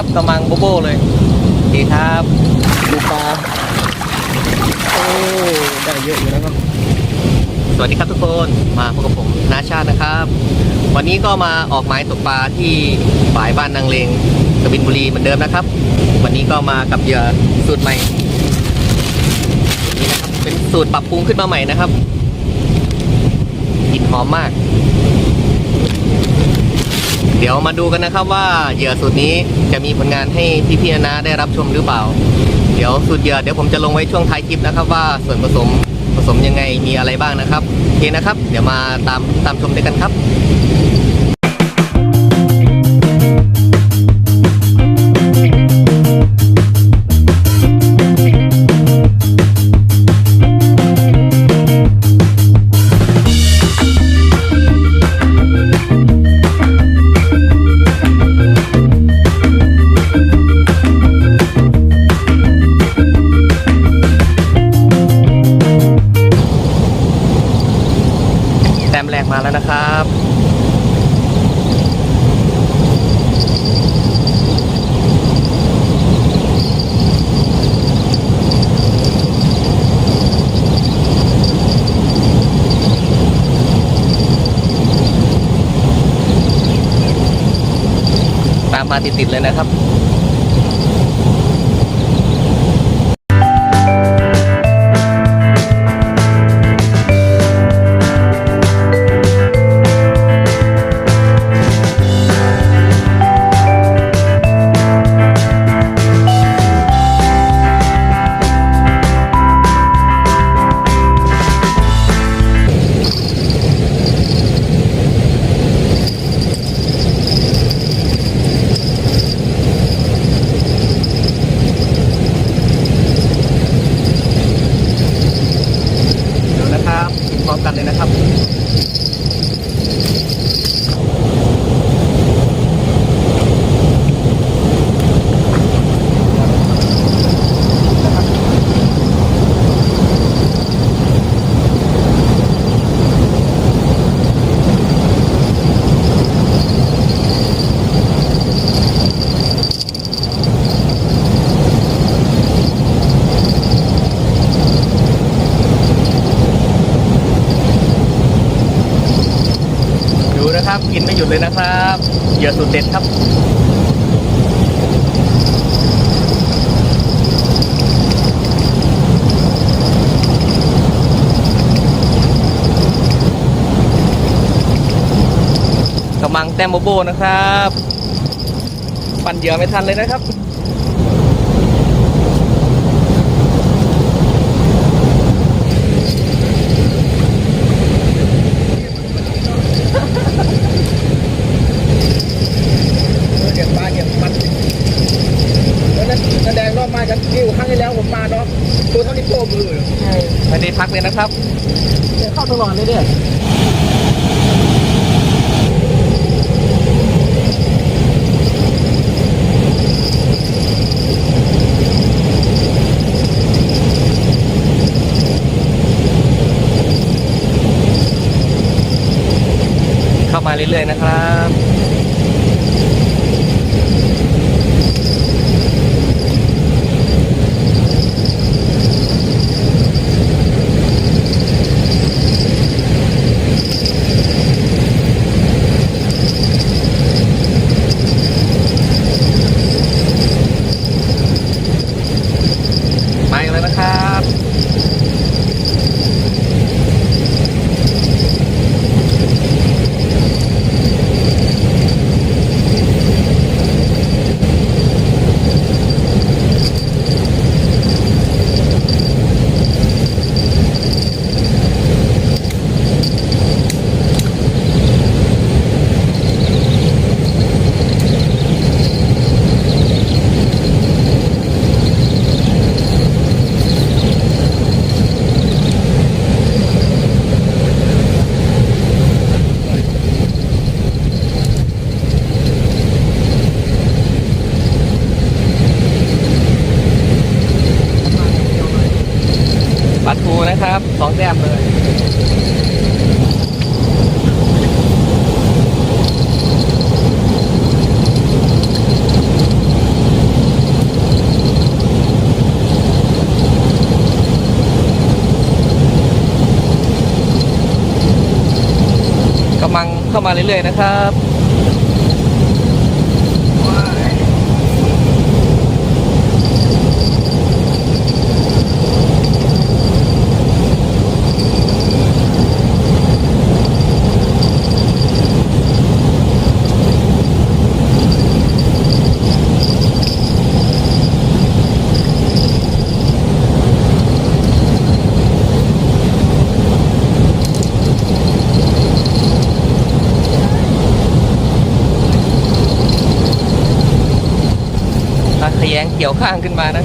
ครับกำลังโบโบเลยโอเคครับดูปลาโอ้ได้เยอะอยู่นะครับ สวัสดีครับทุกคนมาพบกับผมนาชาตินะครับ วันนี้ก็มาออกหมายตกปลาที่ฝายบ้านนางเลงกบินบุรีเหมือนเดิมนะครับ วันนี้ก็มากับเหยื่อสูตรใหม่นี่นะครับเป็นสูตรปรับปรุงขึ้นมาใหม่นะครับกลิ่นหอมมาก เดี๋ยวมาดูกันนะครับว่าเหยื่อสูตรนี้จะมีผลงานให้พี่พี่นาได้รับชมหรือเปล่า เดี๋ยวสูตรเหยื่อเดี๋ยวผมจะลงไว้ช่วงท้ายคลิปนะครับ ว่าส่วนผสมผสมยังไงมีอะไรบ้างนะครับโอเคนะครับ เดี๋ยวมาตามตามชมด้วยกันครับ มาติดๆเลยนะครับ เลยนะครับเหยื่อสุดเด็ดครับกำลังแต้มโบโบนะครับ ปั่นเหยื่อไม่ทันเลยนะครับ เก็บปลาเก็บมันแล้วนั่นแสดงรอบมาจากกิ้วครั้งที่แล้วผมมาเนาะตัวเท่านี้โป้มือเลย ไม่ได้พักเลย นะครับเดี๋ยวเข้าตลอดเลยเนี่ยเข้ามาเรื่อยๆนะครับ มาอีกแล้ว นะครับ ปัดทูนะครับสองแต้มเลย เข้ามาเรื่อยๆนะครับ เกี่ยวข้างขึ้นมานะ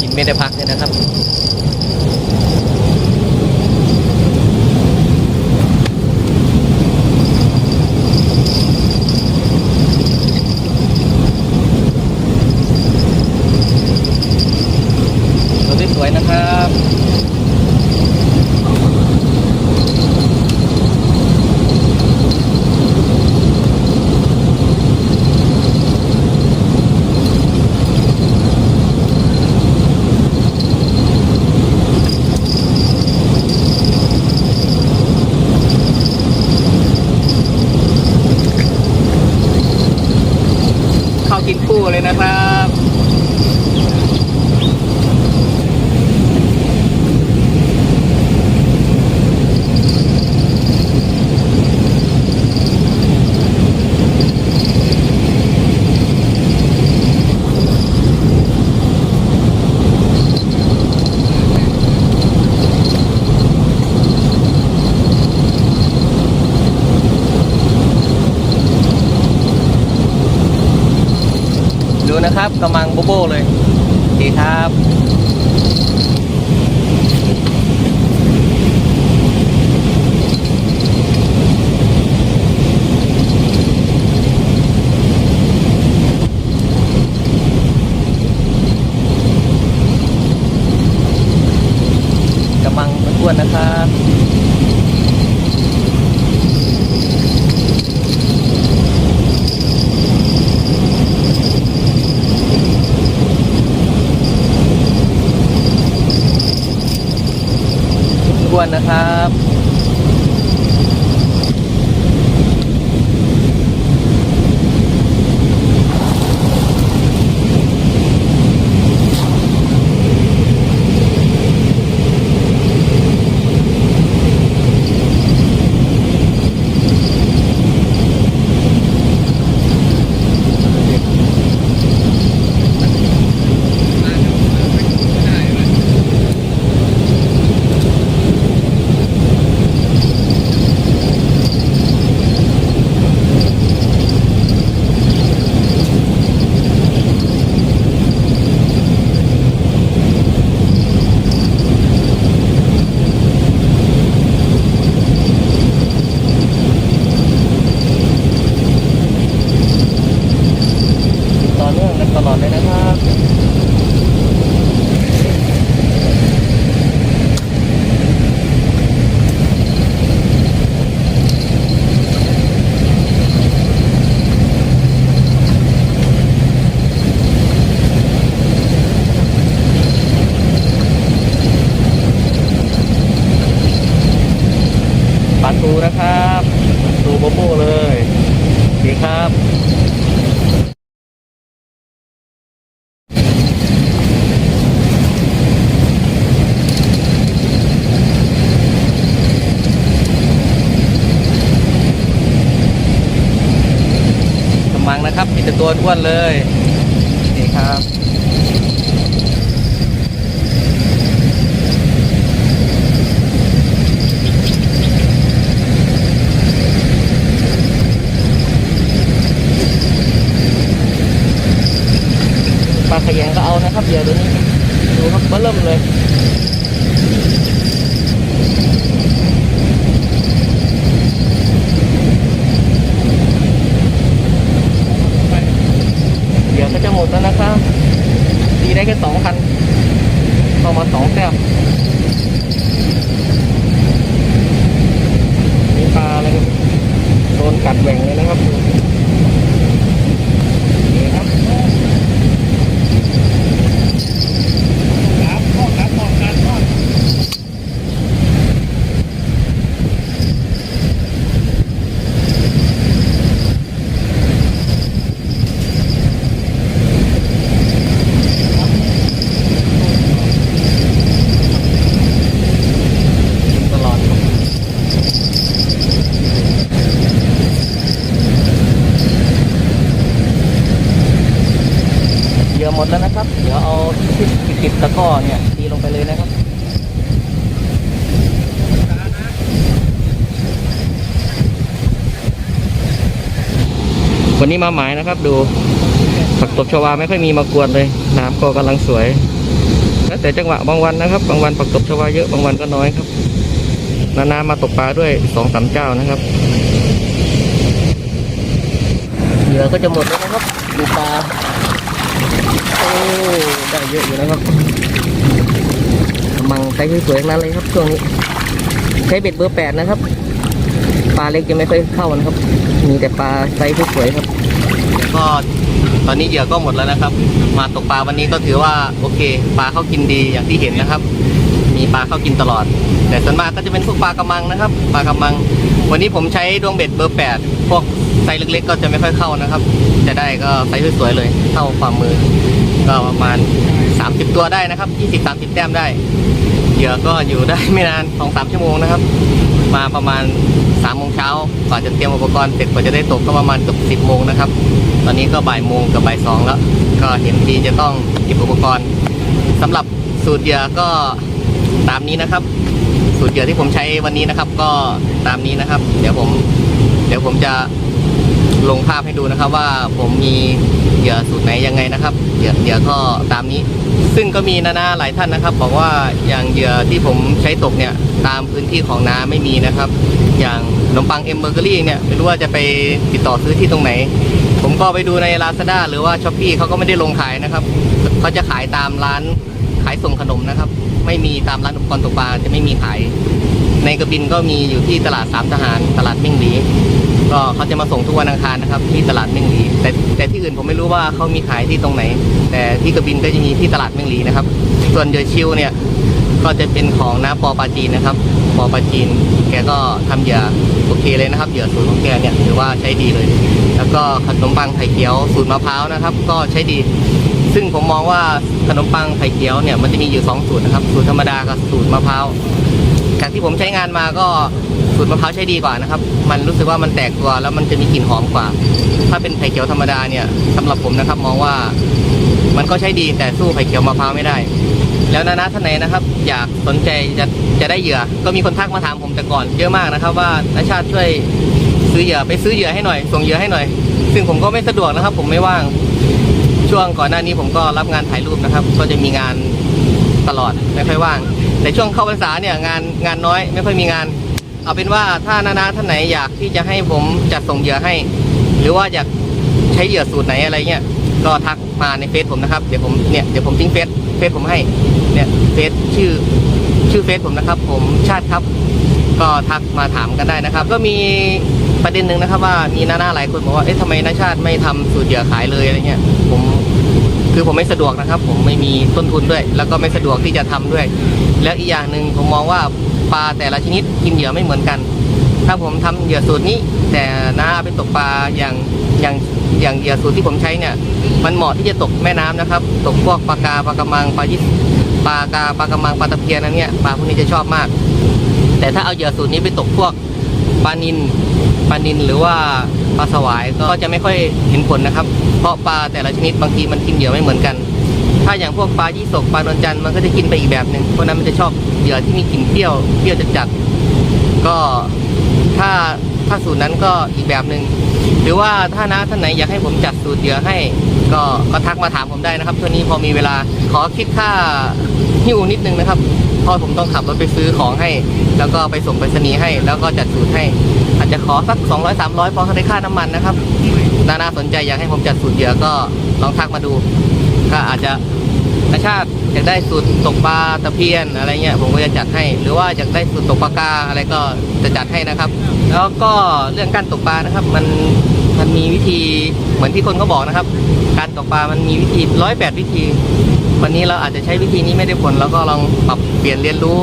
กินไม่ได้พักเลยนะครับ ตัวสวยๆนะครับ เข้ากิน คู่เลยนะครับ ดู นะครับกำลังโบโบเลยดีครับ กำลังอ้วนๆนะครับ อ้ วนนะครับ ตลอดเลยนะครับ ปลาทูนะครับดูโบโบเลยดีครับ กำลังนะครับมีแตัวอ้วนเลย นี่ครับ ปลาขยงก็เอานะครับเดี๋ยวตัวนี้ ดูครับเบิ่มเลย จะหมดแล้วนะคะดีได้แค่สองพันต่อมาสองแต้มมีปลาอะไรโดนกัดแหว่งเลยนะครับ วันนี้มาหมายนะครับ ดูผักตบชวาไม่ค่อยมีมากวนเลย น้ำก็กำลังสวย แล้วแต่จังหวะบางวันนะครับ บางวันผักตบชวาเยอะบางวันก็น้อยครับนานๆมาตกปลาด้วยสองสามเจ้านะครับเหยื่อก็จะหมดแล้วนะครับดูปลาโอ้ได้เยอะอยู่นะครับกำลังใช้สวยๆนั้นเลยครับช่วงนี้ใช้เบ็ดเบอร์แปดนะครับ ลาเล็กจะไม่ค่อยเข้านะครับ มีแต่ปลาไซส์สวยๆครับ ก็ตอนนี้เหยื่อก็หมดแล้วนะครับ มาตกปลาวันนี้ก็ถือว่าโอเค ปลาเข้ากินดีอย่างที่เห็นนะครับ มีปลาเข้ากินตลอด แต่ส่วนมากก็จะเป็นพวกปลากระมังนะครับ ปลากระมัง วันนี้ผมใช้ดวงเบ็ดเบอร์แปดพวกไซส์เล็ก ๆ ก็จะไม่ค่อยเข้านะครับ จะได้ก็ไซส์สวยๆเลยเท่าฝ่ามมือ ก็ประมาณ 30 ตัวได้นะครับ 20-30 แต้มได้เหยื่อก็อยู่ได้ไม่นาน2-3ชั่วโมงนะครับ มาประมาณ 3ามโมงเช้ากว่าจะเตรียมอุปกรณ์เสร็จกว่าจะได้ตกก็ประมาณเกือบสิบโมงนะครับ ตอนนี้ก็บ่ายโมงกับบ่ายสองแล้ว ก็เห็นทีจะต้องเก็บอุปกรณ์สำหรับสูตรเหยื่อก็ตามนี้นะครับ สูตรเหยื่อที่ผมใช้วันนี้นะครับ ก็ตามนี้นะครับ เดี๋ยวผม เดี๋ยวผมจะลงภาพให้ดูนะครับว่าผมมีเหยื่อสูตรไหนยังไงนะครับเหยื่อเหยื่อก็ตามนี้ ซึ่งก็มีนานาหลายท่านนะครับบอกว่าอย่างเหยื่อที่ผมใช้ตกเนี่ยตามพื้นที่ของนาไม่มีนะครับ อย่างขนมปังเอ็มเบอร์เกอรี่เนี่ยไม่รู้ว่าจะไปติดต่อซื้อที่ตรงไหน ผมก็ไปดูใน Lazada หรือว่า s h อ p e e เขาก็ไม่ได้ลงขายนะครับเขาจะขายตามร้านขายส่งขนมนะครับ ไม่มีตามร้านอุปกรณ์ตกปลาจะไม่มีขาย ในกระบินก็มีอยู่ที่ตลาดสามทหารตลาดมิ่งหลี ก็เขาจะมาส่งทุกวันอังคารนะครับ ที่ตลาดเมิ่งหลีแต่แต่ที่อื่นผมไม่รู้ว่าเขามีขายที่ตรงไหน แต่ที่กระบินก็จะมีที่ตลาดเมิ่งหลีนะครับ ส่วนเดอชิวเนี่ยก็จะเป็นของน้าปอปาจีนนะครับ ปอปาจีน แกก็ทำเหยื่อโอเคเลยนะครับ เหยื่อสูตรของแกเนี่ยถือว่าใช้ดีเลย แล้วก็ขนมปังไข่เขียวสูตรมะพร้าวนะครับ ก็ใช้ดี ซึ่งผมมองว่าขนมปังไข่เขียวเนี่ยมันจะมีอยู่สองสูตรนะครับ สูตรธรรมดากับสูตรมะพร้าว จากที่ผมใช้งานมาก็ สูตรมะพร้าวใช้ดีกว่านะครับ มันรู้สึกว่ามันแตกตัวแล้วมันจะมีกลิ่นหอมกว่า ถ้าเป็นไข่เขียวธรรมดาเนี่ยสำหรับผมนะครับมองว่ามันก็ใช้ดีแต่สู้ไข่เขียวมะพร้าวไม่ได้ แล้วนะนะท่านไหนนะครับ อยากสนใจจะจะได้เหยื่อ ก็มีคนทักมาถามผมแต่ก่อนเยอะมากนะครับ ว่านาชาติช่วยซื้อเหยื่อไปซื้อเหยื่อให้หน่อย ส่งเหยื่อให้หน่อย ซึ่งผมก็ไม่สะดวกนะครับ ผมไม่ว่างช่วงก่อนหน้านี้ผมก็รับงานถ่ายรูปนะครับ ก็จะมีงานตลอดไม่ค่อยว่างแต่ช่วงเข้าพรรษาเนี่ยงานงานน้อยไม่ค่อยมีงาน เอาเป็นว่าถ้านานาท่านไหนอยากที่จะให้ผมจัดส่งเหยื่อให้ หรือว่าอยากใช้เหยื่อสูตรไหนอะไรเงี้ยก็ทักมาในเฟซผมนะครับเดี๋ยวผมเนี่ยเดี๋ยวผมทิ้งเฟซเฟซผมให้เนี่ยเฟซชื่อชื่อเฟซผมนะครับ ผมชาติครับ ก็ทักมาถามกันได้นะครับ ก็มีประเด็นหนึ่งนะครับว่ามีนานาหลายคนบอกว่าเอ๊ะทำไมนาชาติไม่ทำสูตรเหยื่อขายเลยอะไรเงี้ยผมคือผมไม่สะดวกนะครับ ผมไม่มีต้นทุนด้วย แล้วก็ไม่สะดวกที่จะทำด้วย แล้วอีกอย่างหนึ่งผมมองว่า ปลาแต่ละชนิดกินเหยื่อไม่เหมือนกัน ถ้าผมทำเหยื่อสูตรนี้ แต่น้าเอาไปตกปลาอย่างอย่างอย่างเหยื่อสูตรที่ผมใช้เนี่ย มันเหมาะที่จะตกแม่น้ำนะครับ ตกพวกปลากาปลากระมังปลายิสปลากาปลากระมังปลาตะเพียนอันเนี้ยปลาพวกนี้จะชอบมาก แต่ถ้าเอาเหยื่อสูตรนี้ไปตกพวกปลานินปลานินหรือว่าปลาสวายก็จะไม่ค่อยเห็นผลนะครับ เพราะปลาแต่ละชนิดบางทีมันกินเหยื่อไม่เหมือนกัน ถ้าอย่างพวกปลายี่สกปลานวลจันมันก็จะกินไปอีกแบบหนึ่งเพราะนั้นมันจะชอบ เหยื่อที่มีกลิ่นเปรี้ยวเปรี้ยวจัดๆก็ถ้าถ้าสูตรนั้นก็อีกแบบหนึ่งหรือว่าถ้านะท่านไหนอยากให้ผมจัดสูตรเหยื่อให้ ก็ก็ทักมาถามผมได้นะครับเท่านี้พอมีเวลาขอคิดค่าหิ้วนิดนึงนะครับเพราะผมต้องขับรถไปซื้อของให้ แล้วก็ไปส่งไปรษณีย์ให้ แล้วก็จัดสูตรให้ อาจจะขอสัก 200 300พอได้ค่าน้ำมันนะครับนานาสนใจอยากให้ผมจัดสูตรเหยื่อก็ลองทักมาดู ก็อาจจะ นาชาติอยากได้สูตรตกปลาตะเพียนอะไรเงี้ยผมก็จะจัดให้ หรือว่าอยากได้สูตรตกปลากาอะไรก็จะจัดให้นะครับ แล้วก็เรื่องการตกปลานะครับ มันมันมีวิธีเหมือนที่คนเขาบอกนะครับ การตกปลามันมีวิธีร้อยแปดวิธี วันนี้เราอาจจะใช้วิธีนี้ไม่ได้ผลเราก็ลองปรับเปลี่ยนเรียนรู้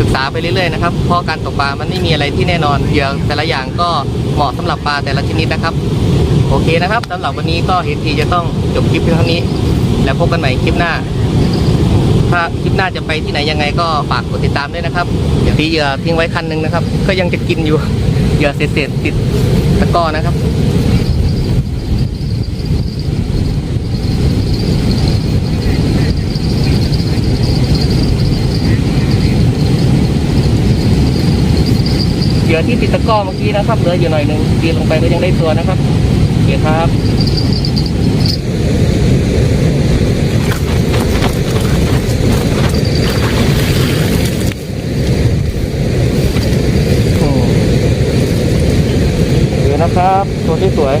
ศึกษาไปเรื่อยๆนะครับ เพราะการตกปลามันไม่มีอะไรที่แน่นอนเหยื่อแต่ละอย่างก็เหมาะสำหรับปลาแต่ละชนิดนะครับ โอเคนะครับสำหรับวันนี้ก็เห็นทีจะต้องจบคลิปเพียงเท่านี้ แล้วพบกันใหม่คลิปหน้า ถ้าคลิปหน้าจะไปที่ไหนยังไงก็ฝากกดติดตามด้วยนะครับอย่าที่เหยื่อทิ้งไว้คันหนึ่งนะครับ ก็ยังจะกินอยู่เหยื่อเศษเๆติดตะกอนะครับเหยื่อที่ติดตะก้อเมื่อกี้นะครับเหลืออยู่หน่อยหนึ่งตีลงไปก็ยังได้ตัวนะครับโอเคครับ ครับตัวที่สวย